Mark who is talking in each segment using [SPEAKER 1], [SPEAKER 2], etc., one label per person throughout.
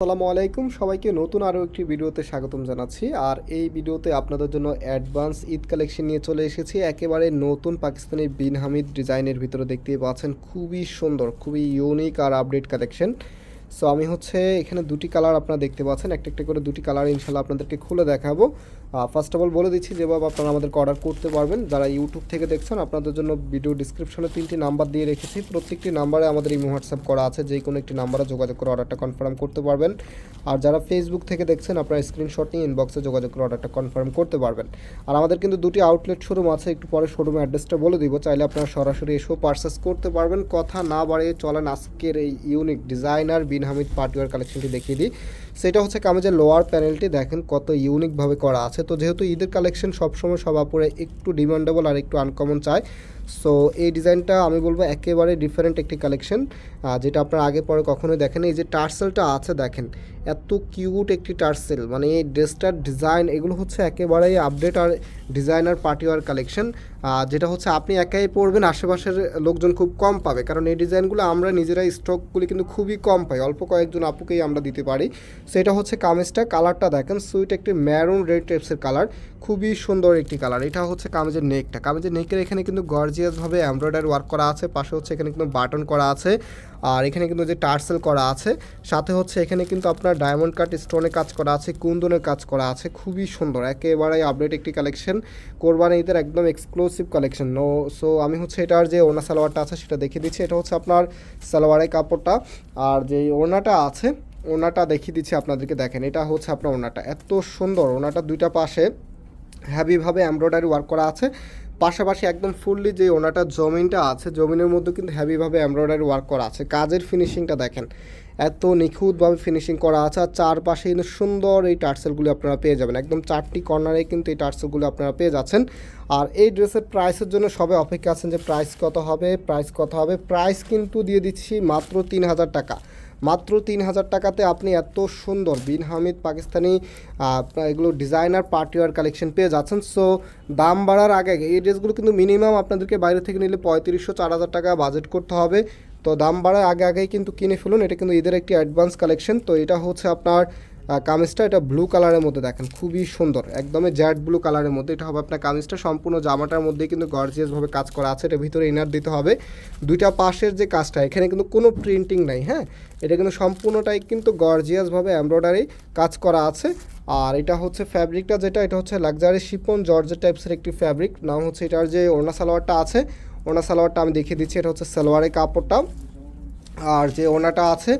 [SPEAKER 1] আসসালামু আলাইকুম। সবাইকে নতুন আরও একটি ভিডিওতে স্বাগতম জানাচ্ছি। আর এই ভিডিওতে আপনাদের জন্য অ্যাডভান্স ঈদ কালেকশন নিয়ে চলে এসেছি। একেবারে নতুন পাকিস্তানি বিন হামিদ ডিজাইনের ভিতরে দেখতে পাচ্ছেন। খুবই সুন্দর, খুবই ইউনিক আর আপডেট কালেকশন। সো আমি হচ্ছে এখানে দুটি কালার আপনারা দেখতে পাচ্ছেন। একটা একটা করে দুটি কালার ইনশাল্লাহ আপনাদেরকে খুলে দেখাবো। ফার্স্ট অফ অল বলে দিচ্ছি যেভাবে আপনারা আমাদেরকে অর্ডার করতে পারবেন। যারা ইউটিউব থেকে দেখছেন, আপনাদের জন্য ভিডিও ডিসক্রিপশনে তিনটি নাম্বার দিয়ে রেখেছি। প্রত্যেকটি নাম্বারে আমাদের ইমো হোয়াটসঅ্যাপ করা আছে। যে কোনো একটি নাম্বারে যোগাযোগ করে অর্ডারটা কনফার্ম করতে পারবেন। আর যারা ফেসবুক থেকে দেখছেন, আপনারা স্ক্রিনশট নিয়ে ইনবক্সে যোগাযোগ করে অর্ডারটা কনফার্ম করতে পারবেন। আর আমাদের কিন্তু দুটি আউটলেট শোরুম আছে। একটু পরে শোরুমের অ্যাড্রেসটা বলে দিব। চাইলে আপনারা সরাসরি এসেও পারচেস করতে পারবেন। কথা না বাড়িয়ে চলেন আজকের এই unique designer Bin Hamid party wear কালেকশনটি দেখিয়ে দিই। সেটা হচ্ছে কামেজের লোয়ার প্যানেলটি দেখেন কত ইউনিকভাবে করা আছে। তো যেহেতু ঈদের কালেকশন সবসময় সব আপুরে একটু ডিমান্ডেবল আর একটু আনকমন চায় সো এই ডিজাইনটা আমি বলব একেবারে ডিফারেন্ট একটি কালেকশন যেটা আপনার আগে পরে কখনোই দেখেন এই যে টার্সেলটা আছে দেখেন, এত কিউট একটি টার্সেল। মানে এই ড্রেসটার ডিজাইন এগুলো হচ্ছে একেবারেই আপডেট আর ডিজাইনার পার্টিওয়ার কালেকশন যেটা হচ্ছে আপনি একাই পরবেন, আশেপাশের লোকজন খুব কম পাবে। কারণ এই ডিজাইনগুলো আমরা নিজেরাই স্টকগুলি কিন্তু খুবই কম পাই। অল্প কয়েকজন আপুকেই আমরা দিতে পারি। সেটা হচ্ছে কামিজটা কালারটা দেখেন সুইট একটি ম্যারুন রেড টেপসের কালার খুবই সুন্দর একটি কালার। এটা হচ্ছে কামিজের নেকটা। কামিজের নেকের এখানে কিন্তু গর্জিয়াসভাবে এমব্রয়ডারি ওয়ার্ক করা আছে। পাশে হচ্ছে এখানে কিন্তু বাটন করা আছে। আর এখানে কিন্তু যে টার্সেল করা আছে, সাথে হচ্ছে এখানে কিন্তু আপনার ডায়মন্ড কাট স্টোনে কাজ করা আছে, কুন্দনের কাজ করা আছে। খুবই সুন্দর। একেবারেই আপডেট একটি কালেকশন কোরবানি ঈদের একদম এক্সক্লুসিভ কালেকশন নো সো আমি হচ্ছে এটার যে ওনা সালোয়ারটা আছে, সেটা দেখিয়ে দিচ্ছি। এটা হচ্ছে আপনার সালোয়ারের কাপড়টা। আর যে ওনাটা আছে ওনাটা দেখিয়ে দিচ্ছি আপনাদেরকে। দেখেন, এটা হচ্ছে আপনার ওনাটা এত সুন্দর। ওনাটা দুইটা পাশে। হ্যাভিভাবে এমব্রয়ডারি ওয়ার্ক করা আছে। পাশাপাশি একদম ফুললি যে ওনাটা জমিনটা আছে, জমিনের মধ্যে কিন্তু হ্যাভিভাবে এমব্রয়ডারি ওয়ার্ক করা আছে। কাজের ফিনিশিংটা দেখেন, এত নিখুঁতভাবে ফিনিশিং করা আছে আর চারপাশে কিন্তু সুন্দর এই টার্সেলগুলো আপনারা পেয়ে যাবেন। একদম চারটি কর্নারে কিন্তু এই টার্সেলগুলো আপনারা পেয়ে যাচ্ছেন। আর এই ড্রেসের প্রাইসের জন্য সবে অপেক্ষা আছেন যে প্রাইস কত হবে প্রাইস কত হবে। প্রাইস কিন্তু দিয়ে দিচ্ছি মাত্র তিন হাজার টাকা। মাত্র তিন হাজার টাকাতে আপনি এত সুন্দর বিন হামিদ পাকিস্তানি এগুলো ডিজাইনার পার্টিওয়ার কালেকশন পেয়ে যাচ্ছেন। সো দাম বাড়ার আগে এই ড্রেসগুলো কিন্তু মিনিমাম আপনাদেরকে বাইরে থেকে নিলে পঁয়ত্রিশশো, চার হাজার টাকা বাজেট করতে হবে। তো দাম বাড়ার আগে আগেই কিন্তু কিনে ফেলুন। এটা কিন্তু ঈদের একটি অ্যাডভান্স কালেকশন তো এটা হচ্ছে আপনার কামিজটা এটা ব্লু কালারের মধ্যে দেখেন, খুবই সুন্দর। একদমই জ্যাড ব্লু কালারের মধ্যে এটা হবে আপনার কামিজটা। সম্পূর্ণ জামাটার মধ্যে কিন্তু গর্জিয়াসভাবে কাজ করা আছে। এটা ভিতরে ইনার দিতে হবে। দুইটা পাশের যে কাজটা, এখানে কিন্তু কোনো প্রিন্টিং নাই হ্যাঁ? এটা কিন্তু সম্পূর্ণটাই কিন্তু গর্জিয়াসভাবে এমব্রয়ডারি কাজ করা আছে। আর এটা হচ্ছে ফ্যাব্রিকটা যেটা, এটা হচ্ছে লাক্সারি শিপন জর্জের টাইপসের একটি ফ্যাব্রিক নাম হচ্ছে এটার যে ওনা সালোয়ারটা আছে ওনা সালোয়ারটা আমি দেখিয়ে দিচ্ছি। এটা হচ্ছে সালোয়ারের কাপড়টা। আর যে ওনাটা আছে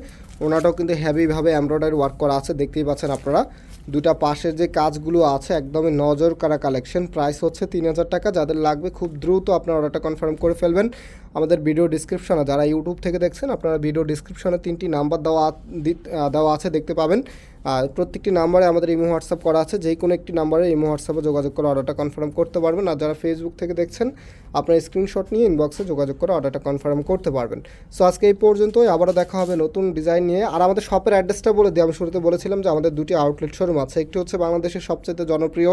[SPEAKER 1] ওনাটাও কিন্তু হ্যাভিভাবে এমব্রয়ডারি ওয়ার্ক করা আছে, দেখতেই পাচ্ছেন আপনারা। দুটা পাশের যে কাজগুলো আছে, একদমই নজর করা কালেকশন প্রাইস হচ্ছে তিন হাজার টাকা, যাদের লাগবে খুব দ্রুত আপনারা অর্ডারটা কনফার্ম করে ফেলবেন। আমাদের ভিডিও ডিসক্রিপশনে যারা ইউটিউব থেকে দেখছেন, আপনারা ভিডিও ডিসক্রিপশনে তিনটি নাম্বার দেওয়া দেওয়া আছে, দেখতে পাবেন। আর প্রত্যেকটি নাম্বারে আমাদের ইমো হোয়াটসঅ্যাপ করা আছে, যে কোনো একটি নাম্বারে ইমো হোয়াটসঅ্যাপে যোগাযোগ করে অর্ডারটা কনফার্ম করতে পারবেন। আর যারা ফেসবুক থেকে দেখছেন, আপনার স্ক্রিনশট নিয়ে ইনবক্সে যোগাযোগ করে অর্ডারটা কনফার্ম করতে পারবেন। সো আজকে এই পর্যন্তই। আবারও দেখা হবে নতুন ডিজাইন নিয়ে। আর আমাদের শপের অ্যাড্রেসটা বলে দিই। আমি শুরুতে বলেছিলাম যে আমাদের দুটি আউটলেট শোরুম আছে। একটি হচ্ছে বাংলাদেশের সবচেয়ে জনপ্রিয়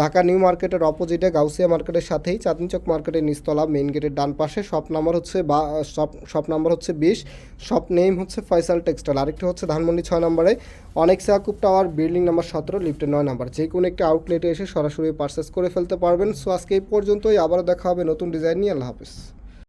[SPEAKER 1] ঢাকা নিউ মার্কেটের অপোজিটে গাউসিয়া মার্কেটের সাথেই, চাঁদনি চক মার্কেটের নিস্তলা মেইন গেটের ডান পাশে শপ নাম্বার হচ্ছে বা শপ শপ নাম্বার হচ্ছে বিশ। শপ নেম হচ্ছে ফয়সাল টেক্সটাইল আরেকটি হচ্ছে ধানমন্ডি ছয় নম্বরে অনেক সাকুব টাওয়ার বিল্ডিং নম্বর সতেরো লিফটের নয় নাম্বার যে কোনো একটি আউটলেটে এসে সরাসরি পারচেস করে ফেলতে পারবেন। সো আজকে এই পর্যন্তই। আবারও দেখা হবে নতুন ডিজাইন নিয়ে। আল্লাহ হাফিজ।